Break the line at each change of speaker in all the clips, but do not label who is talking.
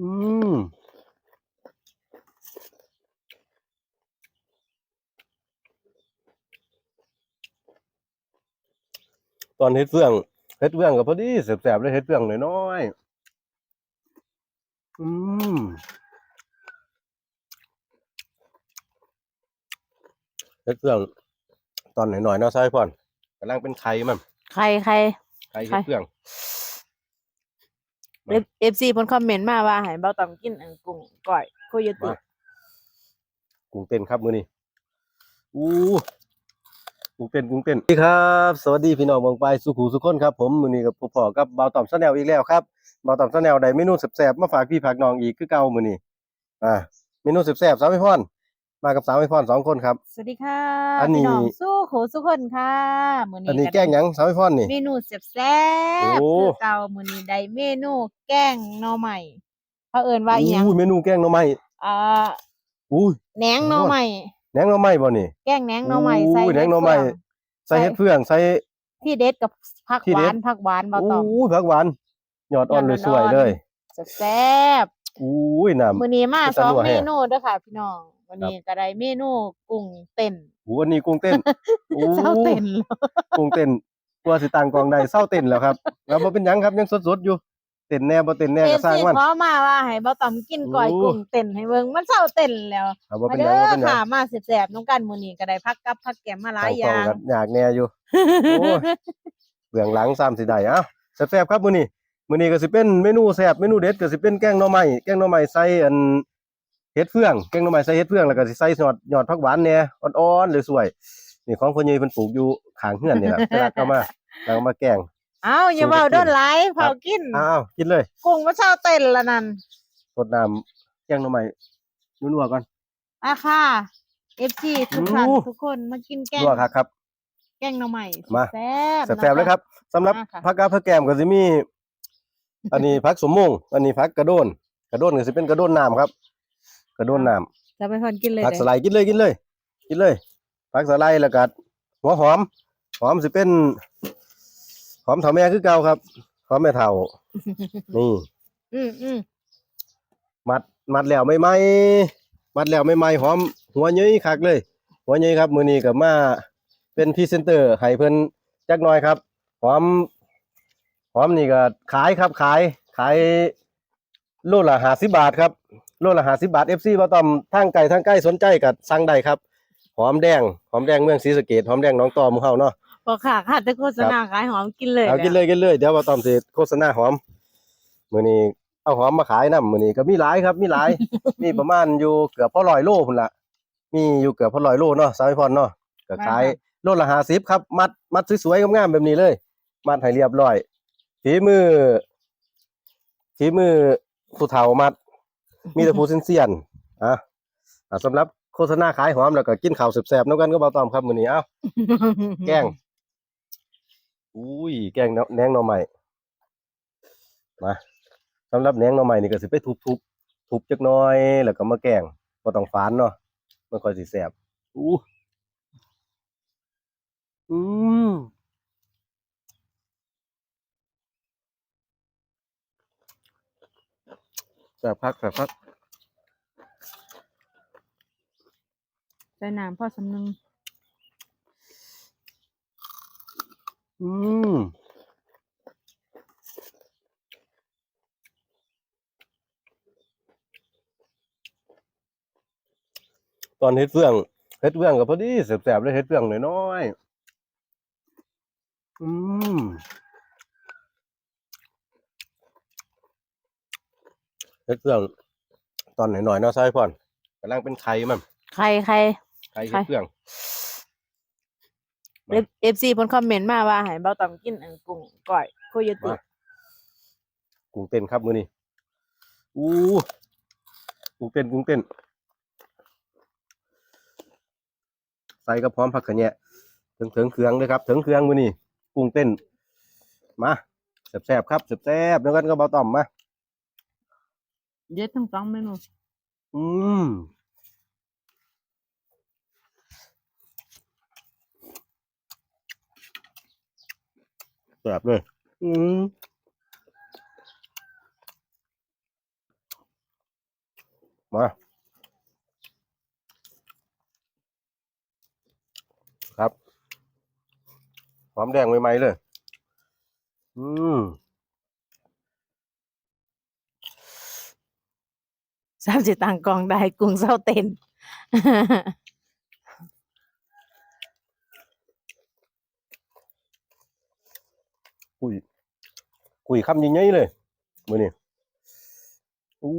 อืมตอนเฮ็ดเฟืองเฮ็ดเฟืองก็พอดีแสบๆเลยเฮ็ดเฟืองน้อยๆอืมเฮ็ดเฟืองตอนหน่อยๆเนาะใช่พ่อนกำลังเป็นไข่มัน
ใครใคร
ไข่เฮ็ดเฟืองมา
เอฟซีเพิ่นคอมเมนต์มาว่าให้เบาตอมกินอันกุ้งก้อยโคโยติ
มา กุ้งเต้นครับมื้อนี้อู้กุ้งเต้นกุ้งเต้นสวัสดีครับ สวัสดีพี่น้องเบางไปสุขุสุขคนครับผมมื้อนี้กับพ่อกับเบาต่อมซะแนวอีกแล้วครับเบาต่อมซะแนวได้เมนูแซ่บๆมาฝากพี่ฝากน้องอีกคือเก่ามื้อนี้อ่าเมนูแซ่บๆสาวไม่พร มากับสาวไม่พรสองคนครับ
สวัสดีค่ะ
อันนี้
พี่น้องสู้โขสุคนค่ะมื้อนี้
อันนี้
ได้
แกงหยังสาวไม่พรนี่
เมนูแซ่บ
โอ้
ๆคือเก่ามื้อนี้ได้เมนูแกงหน่อใหม่เขาเอิ้นว่าอีหยัง
อู้เมนูแกงหน่อไม้
อ่า
อู้
แหนงหน่อใหม่
แหนงหน่อไม้บ่นี่
แกงแหนงหน่อใหม่ใส่
อู้แหนงหน่อไม้
เฟือง
ใส่เฮ็ดเฟืองใส่
ที่เด็ดกับผัก
ที่
ห
เด็
วา
ด
นผักหวานเบาตอม
อู้ผักหวานยอดอ่อน
ย
เล
อด
ย
อ่อน
สวยเลย
แซ่บ
อู้ยน้ำ
มื้อนี้มา
เป็น
ส
ตา
อง
นัวแฮะ
เมนูเด้อค่ะ พี่น้อง วันนี้ก็ได้เมนูกุ้งเต้น
อู้วันนี้กุ้งเต้นอู้
เจ้าเต้น
กุ้งเต้นกลัวสิต่างกองใดเศร้าเต้นแล้วครับ แล้วบ่เป็นหยังครับยังสดๆอยู่เต้นแน่บ่เต้นแน่
เอ
ก็
ฟ
สร้าง
ซี
มัน
ขอมาว่าให้บ่ตอมกินก้อย
โอ้
กุ้งเต้นให้เบิ่งมันเศร้าเต้นแล้ว
เอาบ่
มา
เป็นห
เด้
ยังบ่
อ
เป็นหยั
ค่ะ
ง
มาแซ่บๆน้องกันมื้อนี้ก็ได้พักกับพักแกมมาหลา
ต่ายง
อก
อง
ย่าง
ก็อยากแน่อยู่โอ้ยเบื้องหลังซ้ำสิได้เอ้าแซ่บๆครับมื้อนี้มื้อนี้ก็สิเป็นเมนูแซ่บเมนูเด็ดก็สิเป็นแกงหน่อไม้แกงหน่อไม้ใส่อัน เห็ดเฟืองแกงหน่อไม้ใส่เห็ดเฟืองแล้วก็สิใส่ยอดยอดผักหวานแหน่อ่อนๆเลยสวยนี่ของพ่อใหญ่เพิ่นปลูกอยู่ข้างเฮือนนี่ล่ะไปรักเอามาแล้วเอามาแกง
เอ้าอย่า
สู้
เว้า
กับ
โด
กิน
นหลายเผากิน
อ้าวกินเลย
กุ้งมันเศร้าเต้นละนั่น
รดน้ำแกงหน่อไม้นัวๆก่อน
อะค่ะ FC ทุกท่าน
อู้
ทุกคนมากินแกง
นัวครับครับ
แกงหน่อใหม่
มา
แซ่บ
แซ่บๆเลยครับสำหรับ
มาค่ะ
ผักกาดผักแกมก็สิมี อันนี้ผักสมมงอันนี้ผักกระโดนกระโดนก็สิเป็นกระโดนน้ำครับก ระโดนน้
จะไปพอนกินเลยำ
ผัก
เด้
สไลด์กินเลยกินเลย กินเลยผักสไลด์แล้วก็หัวหอม หอมสิเป็น หอมเถาแม่คือเก่าครับ หอมแม่เฒ่านี่
อืมอืม
มัดมัดแล้วไม่ไหมมัดแล้วไม่ไหมหอม หัวเย้ยคักเลย หัวเย้ยครับ มือนี้กับมาเป็นพรีเซนเตอร์ให้เพิ่นจักหน่อยครับ หอม หอมนี่ก็ขายครับขาย ขายโลละห้าสิบาทครับ โลละห้าสิบาทเอฟซีบ่ต้องทางไกลทางใกล้สนใจก็สั่งได้ครับ หอมแดง หอมแดงเมืองศรีสะเกษหอมแดงหน้องตอหมูเฮาเนาะ
บอกค่ะค่ะแต่โฆษณาขายหอมกินเลย
เอากินเลยกินเลยเดี๋ยวบ่ต้องสิโฆษณาหอมมื้อนี้เอาหอมมาขายนำมื้อนี้ก็มีหลายครับ มีหลาย มีประมาณอยู่เกือบพอร้อยโลพุ่นละมีอยู่เกือบพอร้อยโลเนาะสาวพรเนาะก็ขายโลละ50ครับ มัดมัดสวยๆงามๆแบบนี้เลย มัดให้เรียบร้อยฝีมือฝีมือผู้เฒ่ามัด มีแต่ผู้เซียนๆอะอะสำหรับโฆษณาขายหอมแล้วก็กินข้าวแซ่บๆนำกันก็เบาตอมครับมื้อนี้เอ้าแกงอุ้ยแกงแหนแหนงหน่อใหม่มาสำหรับแหนงหน่อใหม่นี่ก็สิไปทุบทุบทุบจักหน้อย แล้วก็มาแกงบ่ต้องฝานเนาะมันค่อยสิแซ่บอู้อืม แซ่บพักแซ่บพัก
ใส่น้ำพ่อสำนึง
อืมตอนเฮ็ดเฟืองเฮ็ดเฟืองก็พอดีแซ่บๆเลยเฮ็ดเฟืองน้อยๆอืมเฮ็ ดเฟือง ตอนหน่อยๆเนาะใช่พ่อนกำลังเป็นไข่มัน
ใครใคร
ไข่เฮ็ดเฟือง มา
เอฟซีเพิ่นคอมเมนต์มาว่าให้เบาตอมกินอันกุ้งก้อยโคโยติ
มากุ้งเต้นครับมื้อนี้อู้กุ้งเต้นกุ้งเต้นใส่กระพร้อมผักขะแยะถึงถึงเครื่องเลยครับ ถึงเครื่องมื้อนี้กุ้งเต้นมาแซ่บๆครับแซ่บๆแล้วกันก็เบาต่อมมา
เด็ดทั้งสองเมนู
อืมแซ่บเลย อืมมาครับหอมแดงใหม่ๆเลย อืม
สามสิตังกองได้กุ้งเศร้าเต้น
คุยคุยคำยิ่งใหญ่เลยมือนี่อู้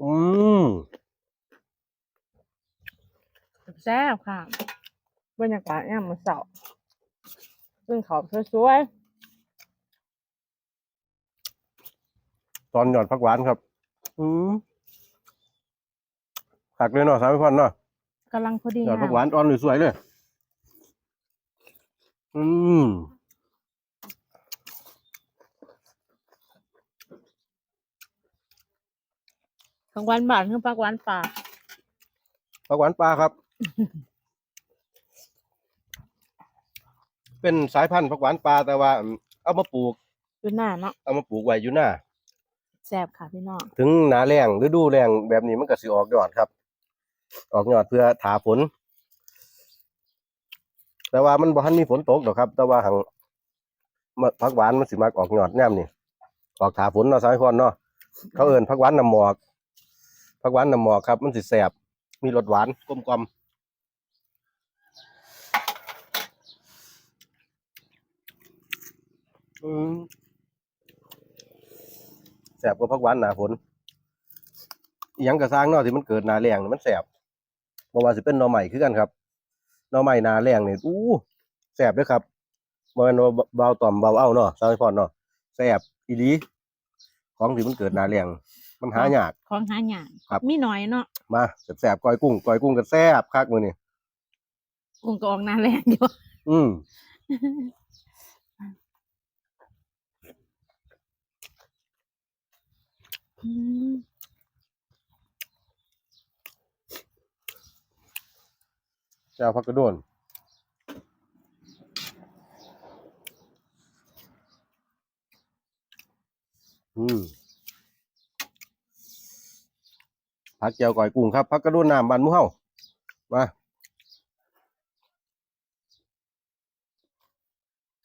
อืม
แซ่บค่ะบรรยากาศเนี่ยามมันเสาร์ซึ่งเขาสวย
ตอนหยอดผักหวานครับ อืมขักเลยเนาะสามพันเนาะ
ๆกำลังพอดี
หยอดผักห
งาม
วานตอนสวยๆเลย อืม
ผักหวานบานคือผักหวานป่า
ผักหวานปลาครับ เป็นสายพันธุ์ผักหวานปลาแต่ว่าอืมเอามาปลูก
อยู่หน้าเนาะ
เอามาปลูกไว้อยู่หน้า
แซ่บค่ะพี่น้อง
ถึงหนาแรงฤดูแรงแบบนี้มันก็สิออกยอดครับ ออกยอดเพื่อถาฝนแต่ว่ามันบ่ทันมีฝนตกหรอกครับ แต่ว่าหังมะผักหวานมันสิมักออกยอดแนมนี่ออกถาฝนเนาะสายพรเนาะเขาเอิ้นผักหวานน้ำหมอกผักหวานน้ำหมอกครับ มันสิแสบมีรสหวานกลมกลมอืม แสบกว่าผักหวานหนาฝนอิหยังกระสร้างเนาะที่มันเกิดหนาแรงนี่มันแสบบ่ว่าสิเป็นหน่อใหม่คือกันครับหน่อใหม่หนาแรงนี่อู้แสบเด้อครับบ่แม่นว่าเบาต่อมเบาเอาเนาะสาวพรเนาะแสบอีหลีของที่มันเกิดหนาแรงมันหายาก
ของหาหยาง
ครับ
มีหน่อยเนาะ
มาแสบๆก้อยกุ้งก้อยกุ้งก็แซ่บคักมื้อนี้
กุ้งก็ออกหน้าแรงอยู่
อืม แจ่วผักกระโดนอืมผักแจ่วก้อยกุ้งครับผักกระโดนน้ำบานหมูเฮามา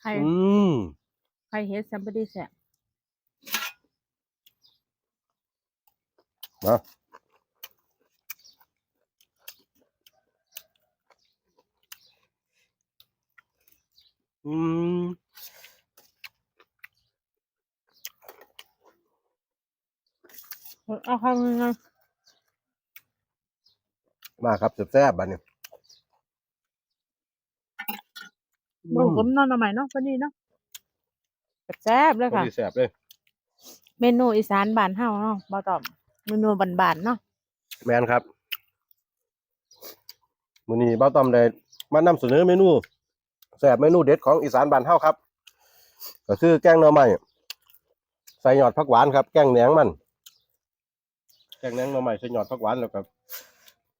ใคร
อืม
ใครเฮ็ดซัมบดีแซ่บ
มาอืม
เอาเข้ามือนะ
มาครับแซ่บๆบัดนี้
บ่งผมนอนมาใหม่เนาะพอดีเนาะแซ่บๆเลย
พอ
ค่ะ
ดีแซ่บเลย
เมนูอีสานบ้านเฮาเนาะบ่ตอม เมนูบานๆเนาะ
แมนครับมื้อนี้เบ้าต้อมได้มานำเสนอเมนูแซ่บเมนูเด็ดของอีสานบ้านเฮาครับ ก็คือแกงหน่อไม้ใส่หยอดผักหวานครับ แกงแหนงมัน แกงแหนงหน่อไม้ใส่หยอดผักหวานแล้วก็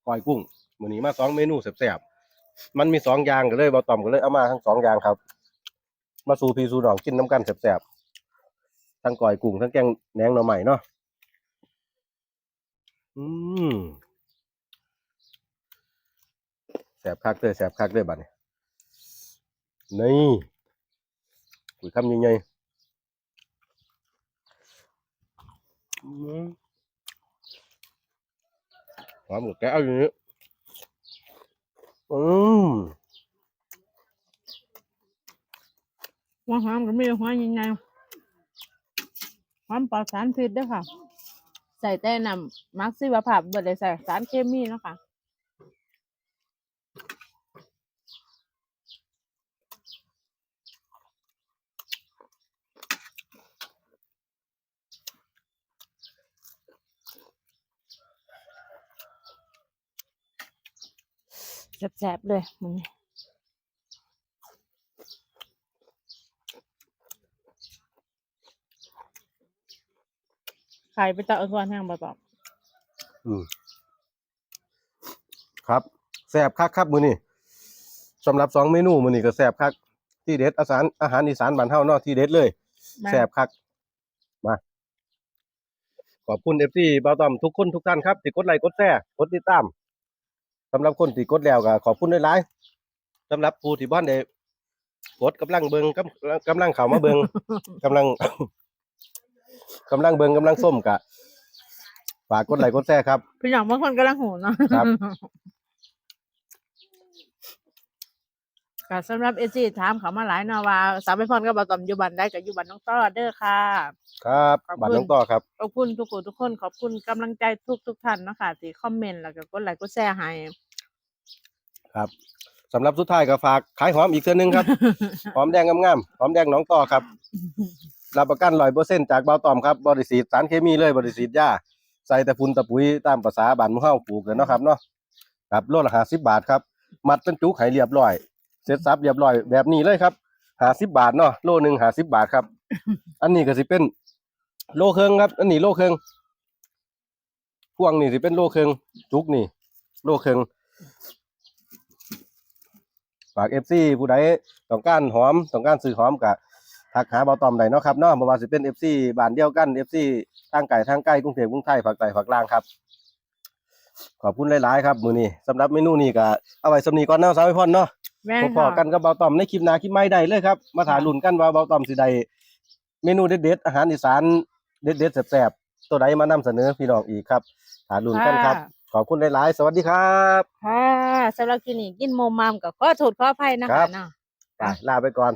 ก้อยกุ้งมื้อนี้มาสองเมนูแซ่บๆมันมีสองอย่างก็เลยเบ้าต้อมก็เลยเอามาทั้งสองอย่างครับ มาสู่พี่สู่น้องกินน้ำกันแซ่บๆทั้งก้อยกุ้งทั้งแกงแหนงหน่อไม้เนาะ อืมแสบคักเลยแสบคักเลยบัดนี้นี่คุยคำยังไงหอมกับแก้วอย่างนี้อืม
หัวหอมก็มีหัวยังไงหอมปลอดสารพิษด้วยค่ะ ส่แต่น้ำมักซิวภาพบ่ได้ใส่สารเคมีเนาะค่ะแซ่บๆเลยมันนี้ ไข่ไปตะเอส่วนแห้งบ่ตอบ
อืมครับแสบคักครับมือนี่สำหรับสองเมนูมือนี่ก็แสบคักที่เด็ดอาหารอาหารอีสานบ้านเฮาเนาะที่เด็ดเลย
มา
แสบคักมาขอบคุณเอฟซีบาวตอมทุกคนทุกท่านครับที่กดไลค์กดแชร์กดติดตามสำหรับคนที่กดแล้วก็ขอบคุณหลายๆสำหรับผู้ที่บ้านได้กดกำลังเบิงกำกำลังเข้ามาเบิงกำลัง กำลังเบิงกำลังส้มกะฝากกดไลค์กดแชร์ครับ
พี่น้องบางคนกำลังหูเนาะ
ครับ
ก็สำหรับเอจีถามเขามาหลายเนาะว่า สาวไปพรกับบาตอมอยู่บ้านได้กับอยู่บ้านน้องต้อเด้อค่ะ
ครับ
ขอบคุณ
บัตรน้องต่อครับ
ขอบคุณทุกคนทุกคนขอบคุณกำลังใจทุกทุกๆท่านเนาะคะที่คอมเมนต์แล้วก็กดไลค์กดแชร์ให้
ครับสำหรับสุดท้ายก็ฝากขายหอมอีกเทื่อนึงครับ หอมแดงงามๆหอมแดงหน้องต่อครับ รับประกันร้อยเปอร์เซ็นต์จากเบาตอมครับบริสีดสารเคมีเลยบริสีดยาใส่แต่ฝุ่นตะปุ๋ยตามภาษาบ้านมู่เฮาปลูกเลยเนาะครับเนาะครับโลละห้าสิบบาทครับมัดเป็นจุกให้เรียบร้อย เสร็จสับเรียบร้อยแบบนี้เลยครับห้าสิบบาทเนาะโลหนึ่งห้าสิบบาทครับ อันนี้ก็สิเป็นโลเครื่องครับ อันนี้โลเครื่องพวงนี่สิเป็นโลเครื่องจุกนี่ โลเครื่องฝากเอฟซีผู้ใดต้องการหอมต้องการซื้อหอมกะ ทักหาเบาตอมได้เนาะครับเนาะบ่ว่าสิเป็น FC บ้านเดียวกัน FC ทางไก่ทางใกล้กรุงเทพกรุงไทยภาคใต้ภาคกลางครับ ขอบคุณหลายๆครับมื้อนี้สำหรับเมนูนี้ก็เอาไว้สำนีก่อนเนาะสาวไอพรเนาะ
แม่น
พอ
ค่ะ
ๆกันกับเบาตอมในคลิปหน้าคลิปใหม่ได้เลยครับมาถ่ายลุ้นกันว่าเบาตอมสิได้เมนูเด็ดๆอาหารอีสานเด็ดๆแซ่บๆตัวใดมานำเสนอพี่น้องอีกครับถ่ายลุ้นกันครับ ขอบคุณหลายๆ สวัสดีครับ
ค่ะสำหรับคลินิกกินโมมามกับขอโทษขออภัยนะ
ครั
คะ
บ
เนาะ
ไปลาไปก่อน